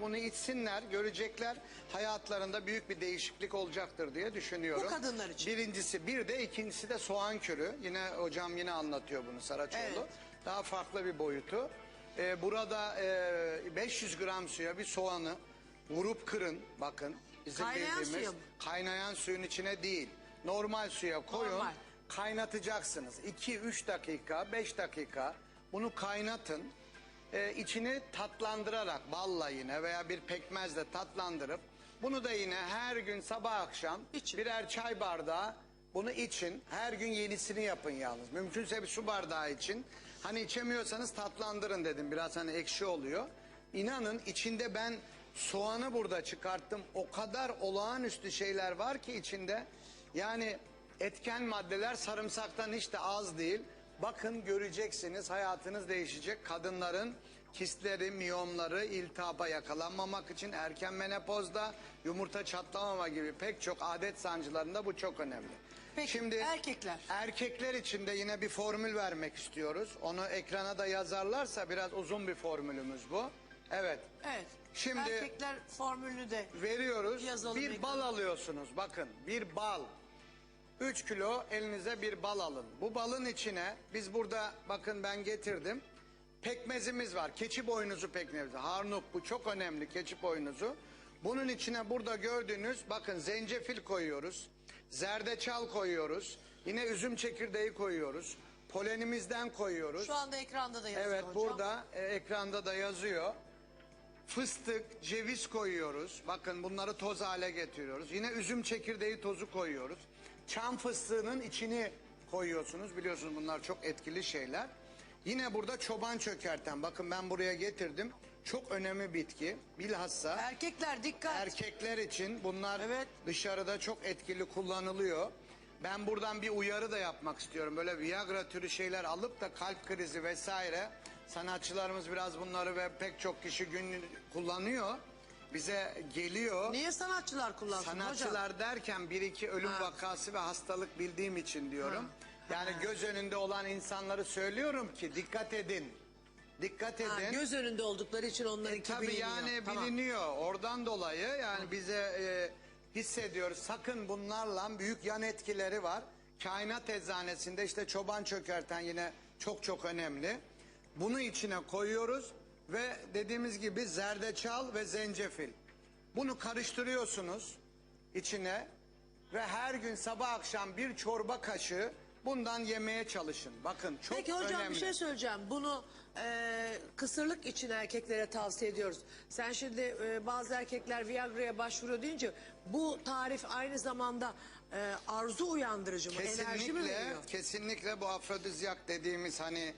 bunu içsinler, görecekler. Hayatlarında büyük bir değişiklik olacaktır diye düşünüyorum. Bu kadınlar için. Birincisi, bir de ikincisi de soğan kürü. Yine hocam yine anlatıyor bunu Saraçoğlu. Evet. Daha farklı bir boyutu. Ee, burada e, 500 gram suya bir soğanı vurup kırın. Bakın. Bizim Kaynayan bildiğimiz suya mı? kaynayan suyun içine değil. Normal suya koyun. Normal. Kaynatacaksınız. 2-3 dakika, 5 dakika bunu kaynatın. Ee, içini tatlandırarak balla yine veya bir pekmezle tatlandırıp bunu da yine her gün sabah akşam İçin. birer çay bardağı bunu için. Her gün yenisini yapın yalnız. Mümkünse bir su bardağı için. Hani içemiyorsanız tatlandırın dedim. Biraz hani ekşi oluyor. İnanın içinde ben soğanı burada çıkarttım. O kadar olağanüstü şeyler var ki içinde. Yani etken maddeler sarımsaktan hiç de az değil. Bakın göreceksiniz hayatınız değişecek. Kadınların kistleri, miyomları, iltihaba yakalanmamak için erken menopozda yumurta çatlamama gibi pek çok adet sancılarında bu çok önemli. Peki, erkekler? Erkekler için de yine bir formül vermek istiyoruz. Onu ekrana da yazarlarsa biraz uzun bir formülümüz bu. Evet. Evet. Şimdi- Erkekler formülünü de Veriyoruz. Yazalım bir ekrana. bal alıyorsunuz. Bakın bir bal. 3 kilo elinize bir bal alın. Bu balın içine biz burada bakın ben getirdim. Pekmezimiz var. Keçi boynuzu pekmezi. Harnuk bu çok önemli keçi boynuzu. Bunun içine burada gördüğünüz bakın zencefil koyuyoruz. Zerdeçal koyuyoruz. Yine üzüm çekirdeği koyuyoruz. Polenimizden koyuyoruz. şu anda ekranda da yazıyor Evet hocam. burada e, ekranda da yazıyor. Fıstık, ceviz koyuyoruz. Bakın bunları toz hale getiriyoruz. Yine üzüm çekirdeği tozu koyuyoruz. Çam fıstığının içini koyuyorsunuz. Biliyorsunuz bunlar çok etkili şeyler. Yine burada çoban çökerten. Bakın ben buraya getirdim. Çok önemli bitki. Bilhassa Erkekler dikkat. erkekler için bunlar Evet. dışarıda çok etkili kullanılıyor. Ben buradan bir uyarı da yapmak istiyorum. Böyle Viagra türü şeyler alıp da kalp krizi vesaire sanatçılarımız biraz bunları ve pek çok kişi gün kullanıyor. Bize geliyor. Niye sanatçılar kullansın hocam? Sanatçılar derken bir iki ölüm vakası ve hastalık bildiğim için diyorum. Yani göz önünde olan insanları söylüyorum ki dikkat edin. Dikkat edin. Ha, göz önünde oldukları için onlarınki Tabii biliniyor. yani Tamam. biliniyor. Oradan dolayı yani bize e, hissediyoruz. Sakın bunlarla büyük yan etkileri var. Kainat eczanesinde işte çoban çökerten yine çok çok önemli. Bunu içine koyuyoruz ve dediğimiz gibi zerdeçal ve zencefil. Bunu karıştırıyorsunuz içine ve her gün sabah akşam bir çorba kaşığı bundan yemeye çalışın. Bakın çok Peki hocam önemli. bir şey söyleyeceğim. Bunu e, kısırlık için erkeklere tavsiye ediyoruz. Sen şimdi e, bazı erkekler Viagra'ya başvuruyor deyince bu tarif aynı zamanda e, arzu uyandırıcı mı? Enerji mi Kesinlikle, veriyor? kesinlikle bu afrodizyak dediğimiz hani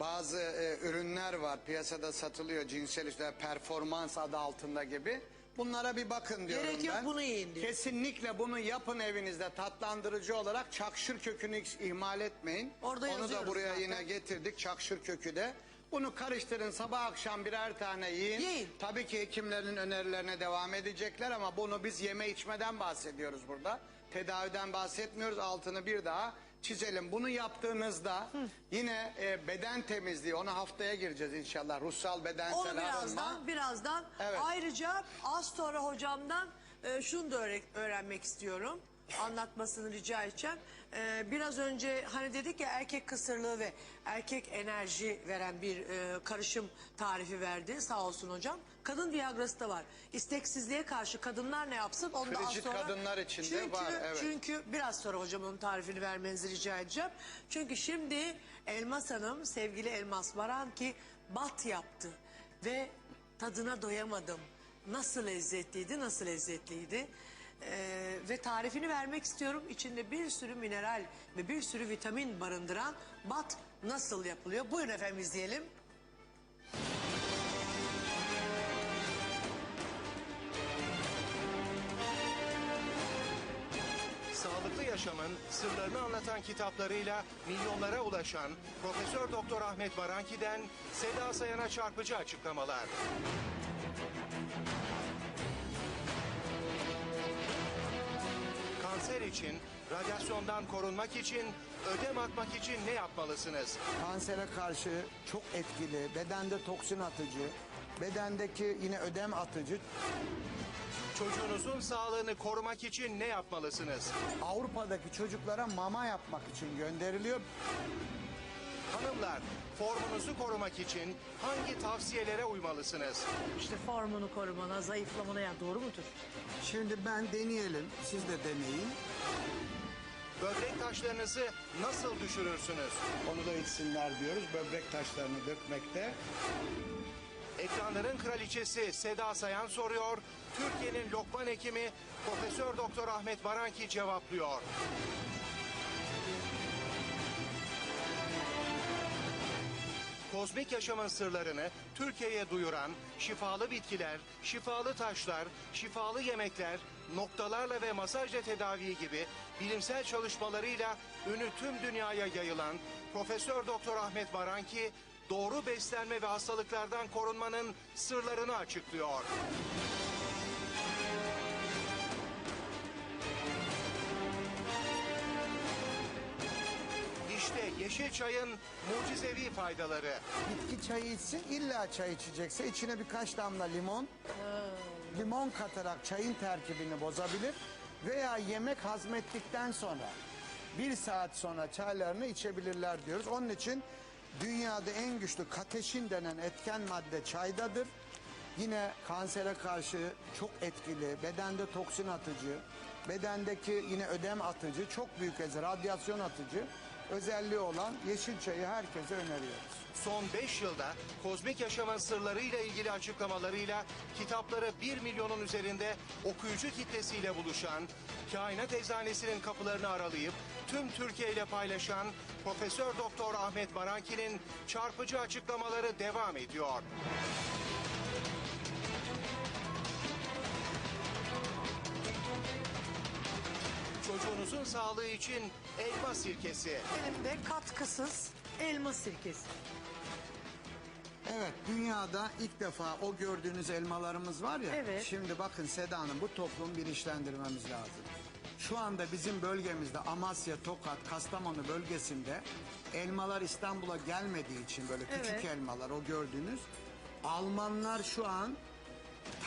bazı e, ürünler var piyasada satılıyor cinsel işte performans adı altında gibi. Bunlara bir bakın diyorum Gerek yok, ben. bunu yiyin diyor. Kesinlikle bunu yapın evinizde tatlandırıcı olarak çakşır kökünü hiç ihmal etmeyin. Orada Onu da yazıyoruz buraya zaten. yine getirdik çakşır kökü de. Bunu karıştırın sabah akşam birer tane yiyin. Yiyin. Tabii ki hekimlerin önerilerine devam edecekler ama bunu biz yeme içmeden bahsediyoruz burada. Tedaviden bahsetmiyoruz. Altını bir daha çizelim. Bunu yaptığınızda yine e, beden temizliği ona haftaya gireceğiz inşallah. Ruhsal bedensel Onu arınma. birazdan, birazdan. Evet. Ayrıca az sonra hocamdan e, şunu da öğre- öğrenmek istiyorum. Anlatmasını rica edeceğim. E, biraz önce hani dedik ya erkek kısırlığı ve erkek enerji veren bir e, karışım tarifi verdi sağ olsun hocam. Kadın Viagra'sı da var. İsteksizliğe karşı kadınlar ne yapsın? Onu da az Frigid sonra. kadınlar için de çünkü, var, evet. Çünkü biraz sonra hocam onun tarifini vermenizi rica edeceğim. Çünkü şimdi Elmas Hanım sevgili Elmas Baran ki bat yaptı ve tadına doyamadım. Nasıl lezzetliydi, nasıl lezzetliydi. Ee, ve tarifini vermek istiyorum. İçinde bir sürü mineral ve bir sürü vitamin barındıran bat nasıl yapılıyor? Buyurun efendim izleyelim. Yaşamın sırlarını anlatan kitaplarıyla milyonlara ulaşan Profesör Doktor Ahmet Baranki'den Seda Sayan'a çarpıcı açıklamalar. Kanser için, radyasyondan korunmak için, ödem atmak için ne yapmalısınız? Kansere karşı çok etkili, bedende toksin atıcı, bedendeki yine ödem atıcı. Çocuğunuzun sağlığını korumak için ne yapmalısınız? Avrupa'daki çocuklara mama yapmak için gönderiliyor. Hanımlar, formunuzu korumak için hangi tavsiyelere uymalısınız? İşte formunu korumana, zayıflamana ya doğru mudur? Şimdi ben deneyelim, siz de deneyin. Böbrek taşlarınızı nasıl düşürürsünüz? Onu da içsinler diyoruz, böbrek taşlarını dökmekte. Ekranların kraliçesi Seda Sayan soruyor. Türkiye'nin Lokman hekimi Profesör Doktor Ahmet Baranki cevaplıyor. Kozmik yaşamın sırlarını Türkiye'ye duyuran şifalı bitkiler, şifalı taşlar, şifalı yemekler, noktalarla ve masajla tedavi gibi bilimsel çalışmalarıyla ünü tüm dünyaya yayılan Profesör Doktor Ahmet Baranki doğru beslenme ve hastalıklardan korunmanın sırlarını açıklıyor. İşte yeşil çayın mucizevi faydaları. Bitki çayı içsin, illa çay içecekse içine birkaç damla limon, limon katarak çayın terkibini bozabilir veya yemek hazmettikten sonra bir saat sonra çaylarını içebilirler diyoruz. Onun için dünyada en güçlü kateşin denen etken madde çaydadır. Yine kansere karşı çok etkili, bedende toksin atıcı, bedendeki yine ödem atıcı, çok büyük eze radyasyon atıcı özelliği olan yeşil çayı herkese öneriyoruz. Son 5 yılda kozmik yaşamın sırlarıyla ilgili açıklamalarıyla kitapları 1 milyonun üzerinde okuyucu kitlesiyle buluşan, kainat eczanesinin kapılarını aralayıp tüm Türkiye ile paylaşan Profesör Doktor Ahmet Baranki'nin çarpıcı açıklamaları devam ediyor. Çocuğunuzun sağlığı için elma sirkesi. Elimde katkısız elma sirkesi. Evet dünyada ilk defa o gördüğünüz elmalarımız var ya. Evet. Şimdi bakın Seda Hanım bu toplumu bilinçlendirmemiz lazım. Şu anda bizim bölgemizde Amasya, Tokat, Kastamonu bölgesinde elmalar İstanbul'a gelmediği için böyle küçük Evet. elmalar o gördüğünüz. Almanlar şu an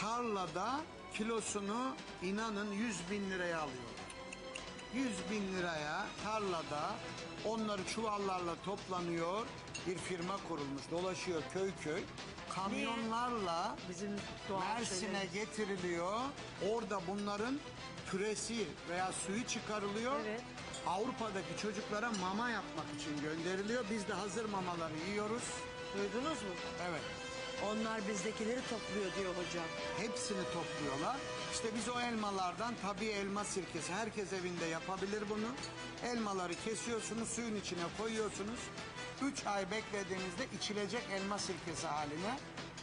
tarlada kilosunu inanın 100 bin liraya alıyor. 100 bin liraya tarlada onları çuvallarla toplanıyor. Bir firma kurulmuş dolaşıyor köy köy. Kamyonlarla Bizim doğal Mersin'e getiriliyor. Orada bunların püresi veya suyu çıkarılıyor. Evet. Avrupa'daki çocuklara mama yapmak için gönderiliyor. Biz de hazır mamaları yiyoruz. Duydunuz mu? Evet. Onlar bizdekileri topluyor diyor hocam. Hepsini topluyorlar. İşte biz o elmalardan tabii elma sirkesi. Herkes evinde yapabilir bunu. Elmaları kesiyorsunuz, suyun içine koyuyorsunuz. 3 ay beklediğinizde içilecek elma sirkesi haline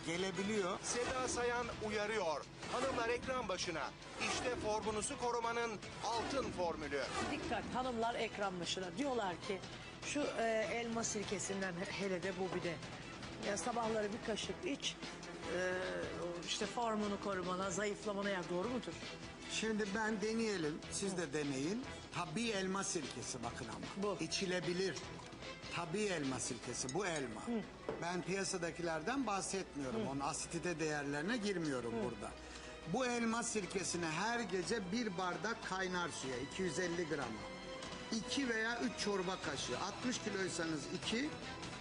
gelebiliyor. Seda Sayan uyarıyor. Hanımlar ekran başına. İşte formunuzu korumanın altın formülü. Dikkat hanımlar ekran başına. Diyorlar ki şu e, elma sirkesinden he- hele de bu bir de. Ya sabahları bir kaşık iç. E, işte formunu korumana, zayıflamana ya doğru mudur? Şimdi ben deneyelim, siz de deneyin. Tabii elma sirkesi bakın ama. Bu. İçilebilir. Tabii elma sirkesi, bu elma. Ben piyasadakilerden bahsetmiyorum. Onun asitite değerlerine girmiyorum burada. Bu elma sirkesini her gece bir bardak kaynar suya, 250 grama. 2 veya 3 çorba kaşığı. 60 kiloysanız 2,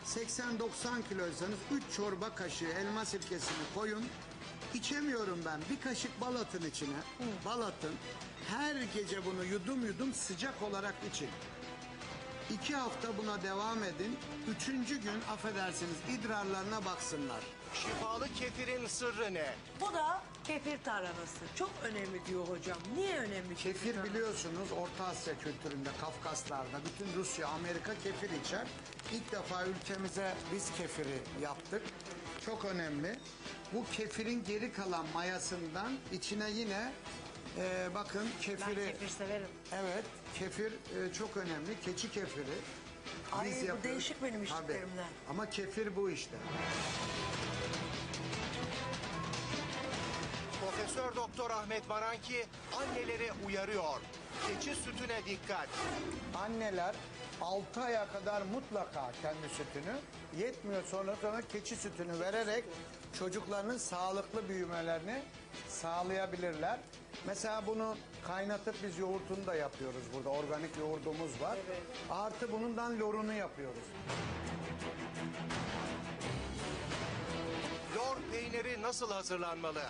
80-90 kiloysanız 3 çorba kaşığı elma sirkesini koyun. İçemiyorum ben. Bir kaşık bal atın içine. Bal atın. Her gece bunu yudum yudum sıcak olarak için. İki hafta buna devam edin. Üçüncü gün affedersiniz idrarlarına baksınlar. Şifalı kefirin sırrı ne? Bu da kefir tarhanası. Çok önemli diyor hocam. Niye önemli Kefir tarhanası? biliyorsunuz Orta Asya kültüründe, Kafkaslar'da bütün Rusya, Amerika kefir içer. İlk defa ülkemize biz kefiri yaptık. Çok önemli. Bu kefirin geri kalan mayasından içine yine e, bakın Ben kefiri... kefir severim. Evet, kefir e, çok önemli. Keçi kefiri. Ay, bu yapıyoruz. değişik benim Tabii. içtiklerimden. Ama kefir bu işte. Profesör Doktor Ahmet Baranki anneleri uyarıyor. Keçi sütüne dikkat. Anneler 6 aya kadar mutlaka kendi sütünü, yetmiyor sonra sonra keçi sütünü vererek çocuklarının sağlıklı büyümelerini sağlayabilirler. Mesela bunu kaynatıp biz yoğurtunu da yapıyoruz burada. Organik yoğurdumuz var. Artı bundan lorunu yapıyoruz. Lor peyniri nasıl hazırlanmalı?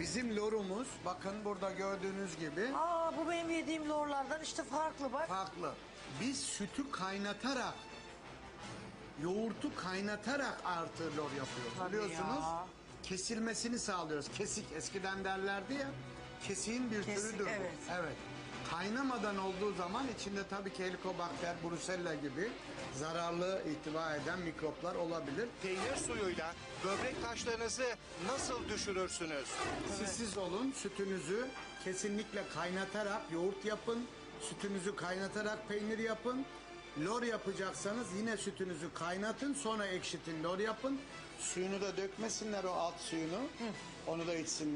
Bizim lorumuz bakın burada gördüğünüz gibi Aa bu benim yediğim lorlardan işte farklı bak. farklı. Biz sütü kaynatarak yoğurtu kaynatarak artı lor yapıyoruz. Tabii Biliyorsunuz ya. kesilmesini sağlıyoruz. Kesik eskiden derlerdi ya. Kesiğin bir Kesik, türüdür bu. evet. Evet. Kaynamadan olduğu zaman içinde tabii ki helikobakter, brusella gibi zararlı ihtiva eden mikroplar olabilir. Peynir suyuyla böbrek taşlarınızı nasıl düşürürsünüz? Siz siz olun, sütünüzü kesinlikle kaynatarak yoğurt yapın. Sütünüzü kaynatarak peynir yapın. Lor yapacaksanız yine sütünüzü kaynatın sonra ekşitin lor yapın. Suyunu da dökmesinler o alt suyunu. Onu da içsinler.